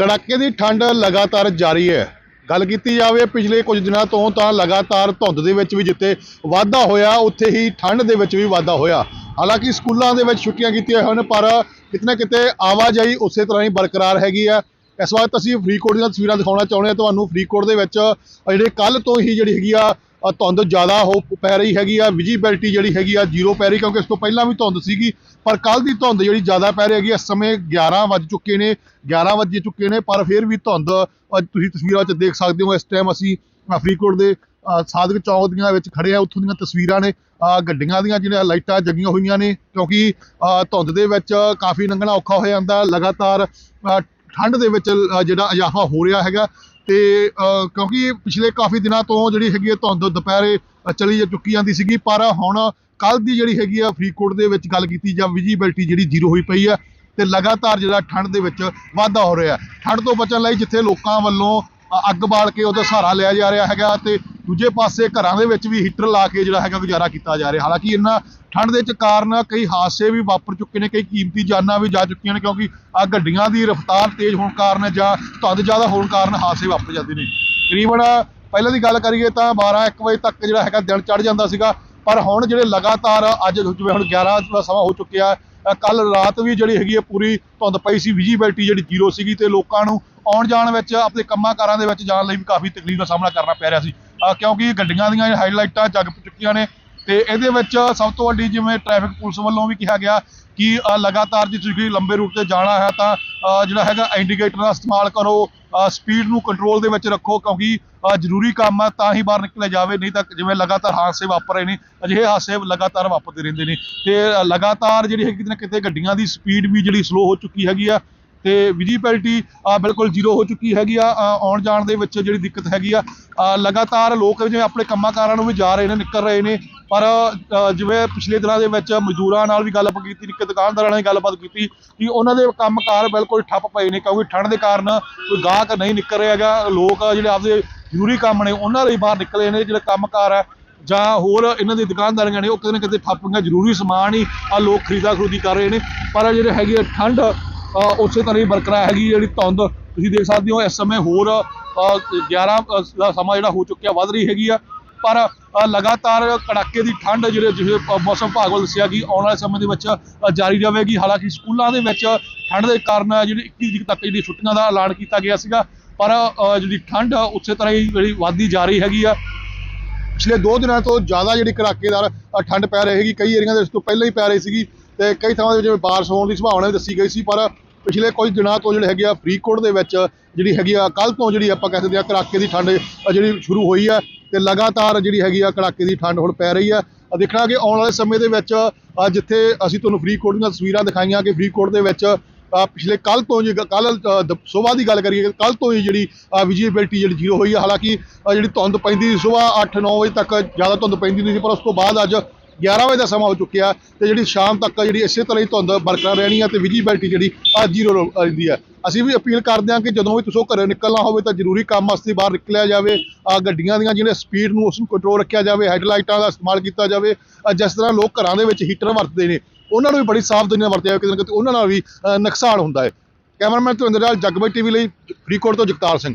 ਕੜਾਕੇ ਦੀ ਠੰਡ ਲਗਾਤਾਰ ਜਾਰੀ ਹੈ। ਗੱਲ ਕੀਤੀ ਜਾਵੇ ਪਿਛਲੇ ਕੁਝ ਦਿਨਾਂ ਤੋਂ ਤਾਂ ਲਗਾਤਾਰ ਧੁੰਦ ਦੇ ਵਿੱਚ ਵੀ ਜਿੱਥੇ ਵਾਧਾ ਹੋਇਆ, ਉੱਥੇ ਹੀ ਠੰਡ ਦੇ ਵਿੱਚ ਵੀ ਵਾਧਾ ਹੋਇਆ। ਹਾਲਾਂਕਿ ਸਕੂਲਾਂ ਦੇ ਵਿੱਚ ਛੁੱਟੀਆਂ ਕੀਤੀਆਂ ਹੋਈਆਂ ਹਨ, ਪਰ ਕਿਤੇ ਨਾ ਕਿਤੇ ਆਵਾਜਾਈ ਉਸੇ ਤਰ੍ਹਾਂ ਹੀ ਬਰਕਰਾਰ ਹੈਗੀ ਆ ਇਸ ਵਕਤ ਅਸੀਂ ਫਰੀਦਕੋਟ ਦੀਆਂ ਤਸਵੀਰਾਂ ਦਿਖਾਉਣਾ ਚਾਹੁੰਦੇ ਹਾਂ। ਤੁਹਾਨੂੰ ਫਰੀਦਕੋਟ ਦੇ ਵਿੱਚ ਜਿਹੜੇ ਕੱਲ ਤੋਂ ਹੀ ਜਿਹੜੀ ਹੈਗੀ ਆ ਅ ਧੁੰਦ ਜ਼ਿਆਦਾ ਹੋ ਪੈ ਰਹੀ ਹੈਗੀ ਆ ਵਿਜੀਬਿਲਟੀ ਜਿਹੜੀ ਹੈਗੀ ਆ, ਜ਼ੀਰੋ ਪੈ ਰਹੀ ਕਿਉਂਕਿ ਇਸ ਤੋਂ ਪਹਿਲਾਂ ਵੀ ਧੁੰਦ ਸੀਗੀ, ਪਰ ਕੱਲ ਦੀ ਧੁੰਦ ਜਿਹੜੀ ਜ਼ਿਆਦਾ ਪੈ ਰਹੀ ਹੈਗੀ ਇਸ ਸਮੇਂ 11 ਵੱਜ ਚੁੱਕੇ ਨੇ 11 ਵਜੇ ਚੁੱਕੇ ਨੇ, ਪਰ ਫਿਰ ਵੀ ਧੁੰਦ ਤੁਸੀਂ ਤਸਵੀਰਾਂ 'ਚ ਦੇਖ ਸਕਦੇ ਹੋ, ਇਸ ਟਾਈਮ ਅਸੀਂ ਫਰੀਦਕੋਟ ਦੇ ਸਾਧਕ ਸਾਦਿਕ ਚੌਕ ਦੀਆਂ ਵਿੱਚ ਖੜੇ ਆ ਉੱਥੋਂ ਦੀਆਂ ਤਸਵੀਰਾਂ ਨੇ ਗੱਡੀਆਂ ਦੀਆਂ ਜਿਹੜੀਆਂ ਲਾਈਟਾਂ ਜਗੀਆਂ ਹੋਈਆਂ ਨੇ, ਕਿਉਂਕਿ ਧੁੰਦ ਦੇ ਵਿੱਚ ਕਾਫੀ ਲੰਘਣਾ ਔਖਾ ਹੋ ਜਾਂਦਾ, ਲਗਾਤਾਰ ਠੰਡ ਦੇ ਵਿੱਚ ਜਿਹੜਾ ਇਜ਼ਾਫਾ ਹੋ ਰਿਹਾ ਹੈਗਾ ਤੇ ਕਿਉਂਕਿ ਪਿਛਲੇ ਕਾਫੀ ਦਿਨਾਂ ਤੋਂ ਜਿਹੜੀ ਹੈਗੀ ਹੈ ਧੁੰਦ ਦੁਪਹਿਰੇ ਚਲੀ ਚੁੱਕੀ ਜਾਂਦੀ ਸੀਗੀ, ਪਰ ਹੁਣ ਕੱਲ ਦੀ ਜਿਹੜੀ ਹੈਗੀ ਆ ਫਰੀਦਕੋਟ ਦੇ ਵਿੱਚ ਗੱਲ ਕੀਤੀ ਜਾਂ ਵਿਜੀਬਿਲਟੀ ਜਿਹੜੀ ਜ਼ੀਰੋ ਹੋਈ ਪਈ ਆ ਤੇ ਲਗਾਤਾਰ ਜਿਹੜਾ ਠੰਡ ਦੇ ਵਿੱਚ ਵਾਧਾ ਹੋ ਰਿਹਾ। ਠੰਡ ਤੋਂ ਬਚਣ ਲਈ ਜਿੱਥੇ ਲੋਕਾਂ ਵੱਲੋਂ ਅੱਗ ਬਾਲ ਕੇ ਉਹਦਾ ਸਹਾਰਾ ਲਿਆ ਜਾ ਰਿਹਾ ਹੈਗਾ ਤੇ ਦੂਜੇ ਪਾਸੇ ਘਰਾਂ ਦੇ ਵਿੱਚ ਵੀ ਹੀਟਰ ਲਾ ਕੇ ਜਿਹੜਾ ਹੈਗਾ ਗੁਜ਼ਾਰਾ ਕੀਤਾ ਜਾ ਰਿਹਾ। ਹਾਲਾਂਕਿ ਇਹਨਾਂ ਠੰਡ ਦੇ ਚ ਕਾਰਨ ਕਈ ਹਾਦਸੇ ਵੀ ਵਾਪਰ ਚੁੱਕੇ ਨੇ, ਕਈ ਕੀਮਤੀ ਜਾਨਾਂ ਵੀ ਜਾ ਚੁੱਕੀਆਂ ਨੇ ਕਿਉਂਕਿ ਆ ਗੱਡੀਆਂ ਦੀ ਰਫ਼ਤਾਰ ਤੇਜ਼ ਹੋਣ ਕਾਰਨ ਜਾਂ ਧੁੰਦ ਜ਼ਿਆਦਾ ਹੋਣ ਕਾਰਨ ਹਾਦਸੇ ਵਾਪਰ ਜਾਂਦੇ ਨੇ। ਤਕਰੀਬਨ ਪਹਿਲਾਂ ਦੀ ਗੱਲ ਕਰੀਏ ਤਾਂ 12 1 ਵਜੇ ਤੱਕ ਜਿਹੜਾ ਹੈਗਾ ਦਿਨ ਚੜ ਜਾਂਦਾ ਸੀਗਾ, ਪਰ ਹੁਣ ਜਿਹੜੇ ਲਗਾਤਾਰ ਅੱਜ ਜਿਵੇਂ ਹੁਣ 11 ਦਾ ਸਮਾਂ ਹੋ ਚੁੱਕਿਆ ਕੱਲ ਰਾਤ ਵੀ ਜਿਹੜੀ ਹੈਗੀ ਹੈ ਪੂਰੀ ਧੁੰਦ ਪਈ ਸੀ ਵਿਜੀਬਿਲਟੀ ਜਿਹੜੀ ਜ਼ੀਰੋ ਸੀਗੀ ਤੇ ਲੋਕਾਂ ਨੂੰ ਆਉਣ ਜਾਣ ਵਿੱਚ, ਆਪਣੇ ਕੰਮਾਂ ਕਾਰਾਂ ਦੇ ਵਿੱਚ ਜਾਣ ਲਈ ਵੀ ਕਾਫੀ ਤਕਲੀਫ ਦਾ ਸਾਹਮਣਾ ਕਰਨਾ ਪੈ ਰਿਹਾ ਸੀ। ਕਿਉਂਕਿ ਗੱਡੀਆਂ ਦੀਆਂ ਹਾਈਲਾਈਟਾਂ ਜਗ ਚੁੱਕੀਆਂ ਨੇ ਤੇ ਇਹਦੇ ਵਿੱਚ ਸਭ ਤੋਂ ਵੱਡੀ ਜਿਵੇਂ ਟ੍ਰੈਫਿਕ ਪੁਲਿਸ ਵੱਲੋਂ ਵੀ ਕਿਹਾ ਗਿਆ ਕਿ ਲਗਾਤਾਰ ਜੇ ਤੁਸੀਂ ਲੰਬੇ ਰੂਟ ਤੇ ਜਾਣਾ ਹੈ ਤਾਂ ਜਿਹੜਾ ਹੈਗਾ ਇੰਡੀਕੇਟਰ ਦਾ ਇਸਤੇਮਾਲ ਕਰੋ ਸਪੀਡ ਨੂੰ ਕੰਟਰੋਲ ਦੇ ਵਿੱਚ ਰੱਖੋ ਕਿਉਂਕਿ ਜ਼ਰੂਰੀ ਕੰਮ ਹੈ ਤਾਂ ਹੀ ਬਾਹਰ ਨਿਕਲਿਆ ਜਾਵੇ, ਨਹੀਂ ਤਾਂ ਜਿਵੇਂ ਲਗਾਤਾਰ ਹਾਦਸੇ ਵਾਪਰ ਰਹੇ ਨੇ, ਅਜਿਹੇ ਹਾਦਸੇ ਲਗਾਤਾਰ ਵਾਪਰਦੇ ਰਹਿੰਦੇ ਨੇ ਤੇ ਲਗਾਤਾਰ ਜਿਹੜੀ ਹੈਗੀ ਕਿਤੇ ਨਾ ਕਿਤੇ ਗੱਡੀਆਂ ਦੀ ਸਪੀਡ ਵੀ ਜਿਹੜੀ ਸਲੋ ਹੋ ਚੁੱਕੀ ਹੈਗੀ ਆ ਤੇ ਵਿਜੀਬਿਲਟੀ ਬਿਲਕੁਲ ਜ਼ੀਰੋ ਹੋ ਚੁੱਕੀ ਹੈਗੀ ਆ ਆਉਣ ਜਾਣ ਦੇ ਵਿੱਚ ਜਿਹੜੀ ਦਿੱਕਤ ਹੈਗੀ ਆ ਲਗਾਤਾਰ ਲੋਕ ਜਿਵੇਂ ਆਪਣੇ ਕੰਮਾਂ ਕਾਰਾਂ ਨੂੰ ਵੀ ਜਾ ਰਹੇ ਨੇ, ਨਿਕਲ ਰਹੇ ਨੇ, ਪਰ ਜਿਵੇਂ ਪਿਛਲੇ ਦਿਨਾਂ ਦੇ ਵਿੱਚ ਮਜ਼ਦੂਰਾਂ ਨਾਲ ਵੀ ਗੱਲਬਾਤ ਕੀਤੀ, ਨਿੱਕੇ ਦੁਕਾਨਦਾਰਾਂ ਨਾਲ ਵੀ ਗੱਲਬਾਤ ਕੀਤੀ ਕਿ ਉਹਨਾਂ ਦੇ ਕੰਮਕਾਰ ਬਿਲਕੁਲ ਠੱਪ ਪਏ ਨੇ, ਕਿਉਂਕਿ ਠੰਡ ਦੇ ਕਾਰਨ ਕੋਈ ਗਾਹਕ ਨਹੀਂ ਨਿਕਲ ਰਿਹਾ ਹੈਗਾ, ਲੋਕ ਜਿਹੜੇ ਆਪਦੇ ਜ਼ਰੂਰੀ ਕੰਮ ਨੇ, ਉਹਨਾਂ ਲਈ ਬਾਹਰ ਨਿਕਲੇ ਨੇ, ਜਿਹੜੇ ਕੰਮਕਾਰ ਹੈ, ਜਾਂ ਹੋਰ ਇਹਨਾਂ ਦੀ ਦੁਕਾਨਦਾਰੀਆਂ ਨੇ, ਉਹ ਕਿਤੇ ਨਾ ਕਿਤੇ ਠੱਪ ਗਈਆਂ ਜ਼ਰੂਰੀ ਸਮਾਨ ਹੀ ਆ, ਲੋਕ ਖਰੀਦਾ ਖਰੀਦੀ ਕਰ ਰਹੇ ਨੇ, ਪਰ ਜਿਹੜੇ ਹੈਗੇ ਆ ਠੰਡ ਉਸੇ ਤਰ੍ਹਾਂ ਹੀ ਬਰਕਰਾਰ ਹੈਗੀ ਜਿਹੜੀ ਧੁੰਦ ਤੁਸੀਂ ਦੇਖ ਸਕਦੇ ਹੋ ਇਸ ਸਮੇਂ ਹੋਰ ਅ, 11 ਦਾ ਸਮਾਂ ਜਿਹੜਾ ਹੋ ਚੁੱਕਿਆ ਵੱਧ ਰਹੀ ਹੈਗੀ ਆ। ਪਰ ਲਗਾਤਾਰ ਕੜਾਕੇ ਦੀ ਠੰਡ ਜਿਹੜੇ ਜਿਵੇਂ ਮੌਸਮ ਵਿਭਾਗ ਵੱਲ ਦੱਸਿਆ ਕਿ ਆਉਣ ਵਾਲੇ ਸਮੇਂ ਦੇ ਵਿੱਚ ਜਾਰੀ ਰਹੇਗੀ। ਹਾਲਾਂਕਿ ਸਕੂਲਾਂ ਦੇ ਵਿੱਚ ਠੰਡ ਦੇ ਕਾਰਨ ਜਿਹੜੀ 21 ਤਰੀਕ ਤੱਕ ਜਿਹੜੀ ਛੁੱਟੀਆਂ ਦਾ ਐਲਾਨ ਕੀਤਾ ਗਿਆ ਸੀਗਾ ਪਰ ਜਿਹੜੀ ਠੰਡ ਉਸੇ ਤਰ੍ਹਾਂ ਹੀ ਜਿਹੜੀ ਵੱਧਦੀ ਜਾ ਰਹੀ ਹੈਗੀ ਆ। ਪਿਛਲੇ 2 ਦਿਨਾਂ ਤੋਂ ਜ਼ਿਆਦਾ ਜਿਹੜੀ ਕੜਾਕੇਦਾਰ ਠੰਡ ਪੈ ਰਹੀ ਹੈਗੀ ਕਈ ਏਰੀਆ ਦੇ ਇਸ ਤੋਂ ਪਹਿਲਾਂ ਹੀ ਪੈ ਰਹੀ ਸੀਗੀ। ਤੇ ਕਈ ਥਾਵਾਂ ਦੇ ਵਿੱਚ ਜਿਵੇਂ ਬਾਰਿਸ਼ ਹੋਣ ਦੀ ਸੰਭਾਵਨਾ ਵੀ ਦੱਸੀ ਗਈ ਸੀ, ਪਰ ਪਿਛਲੇ ਕੁਝ ਦਿਨਾਂ ਤੋਂ ਜਿਹੜੇ ਹੈਗੇ ਆ ਫਰੀਦਕੋਟ ਦੇ ਵਿੱਚ ਜਿਹੜੀ ਹੈਗੀ ਆ ਕੱਲ ਤੋਂ ਜਿਹੜੀ ਆਪਾਂ ਕਹਿ ਸਕਦੇ ਆ ਕੜਾਕੇ ਦੀ ਠੰਡ ਜਿਹੜੀ ਸ਼ੁਰੂ ਹੋਈ ਆ ਤੇ ਲਗਾਤਾਰ ਜਿਹੜੀ ਹੈਗੀ ਆ ਕੜਾਕੇ ਦੀ ਠੰਡ ਹੁਣ ਪੈ ਰਹੀ ਆ। ਦੇਖਣਾ ਕਿ ਆਉਣ ਵਾਲੇ ਸਮੇਂ ਦੇ ਵਿੱਚ ਜਿੱਥੇ ਅਸੀਂ ਤੁਹਾਨੂੰ ਫਰੀਦਕੋਟ ਦੀਆਂ ਤਸਵੀਰਾਂ ਦਿਖਾਈਆਂ ਕਿ ਫਰੀਦਕੋਟ ਦੇ ਵਿੱਚ ਪਿਛਲੇ ਕੱਲ ਤੋਂ ਜੇ ਕੱਲ ਸਵੇਰ ਦੀ ਗੱਲ ਕਰੀਏ ਕੱਲ ਤੋਂ ਹੀ ਜਿਹੜੀ ਵਿਜੀਬਿਲਟੀ ਜਿਹੜੀ ਜ਼ੀਰੋ ਹੋਈ ਹੈ ਹਾਲਾਂਕਿ ਜਿਹੜੀ ਧੁੰਦ ਪੈਂਦੀ ਸੀ ਸਵੇਰ 8-9 ਵਜੇ ਤੱਕ ਜ਼ਿਆਦਾ ਧੁੰਦ ਪੈਂਦੀ ਨਹੀਂ ਸੀ, ਪਰ ਉਸ ਤੋਂ ਬਾਅਦ ਅੱਜ 11 ਵਜੇ ਦਾ ਸਮਾਂ ਹੋ ਚੁੱਕਿਆ ਤੇ ਜਿਹੜੀ ਸ਼ਾਮ ਤੱਕ ਜਿਹੜੀ ਇਸੇ ਤਰ੍ਹਾਂ ਹੀ ਧੁੰਦ ਬਰਕਰਾਰ ਰਹਿਣੀ ਹੈ ਤੇ ਵਿਜੀਬਿਲਟੀ ਜਿਹੜੀ ਆ ਜ਼ੀਰੋ ਰਹਿੰਦੀ ਹੈ ਅਸੀਂ ਵੀ ਅਪੀਲ ਕਰਦੇ ਹਾਂ ਕਿ ਜਦੋਂ ਵੀ ਤੁਸੀਂ ਘਰੇ ਨਿਕਲਣਾ ਹੋਵੇ ਤਾਂ ਜ਼ਰੂਰੀ ਕੰਮ ਵਾਸਤੇ ਬਾਹਰ ਨਿਕਲਿਆ ਜਾਵੇ, ਆ ਗੱਡੀਆਂ ਦੀਆਂ ਜਿਹੜੀਆਂ ਸਪੀਡ ਨੂੰ ਉਸ ਨੂੰ ਕੰਟਰੋਲ ਰੱਖਿਆ ਜਾਵੇ, ਹੈਡਲਾਈਟਾਂ ਦਾ ਇਸਤੇਮਾਲ ਕੀਤਾ ਜਾਵੇ ਜਿਸ ਤਰ੍ਹਾਂ ਲੋਕ ਘਰਾਂ ਦੇ ਵਿੱਚ ਹੀਟਰ ਵਰਤਦੇ ਨੇ, ਉਹਨਾਂ ਨੂੰ ਵੀ ਬੜੀ ਸਾਵਧਾਨੀ ਨਾਲ ਵਰਤਿਆ ਜਾਵੇ, ਕਿਤੇ ਨਾ ਕਿਤੇ ਉਹਨਾਂ ਨਾਲ ਵੀ ਨੁਕਸਾਨ ਹੁੰਦਾ ਹੈ। ਕੈਮਰਾਮੈਨ ਤੋਂ ਇੰਦਰਜਾਲ ਜਗਬਾਈ ਟੀਵੀ ਲਈ ਫਰੀਦਕੋਟ ਤੋਂ ਜਗਤਾਰ ਸਿੰਘ।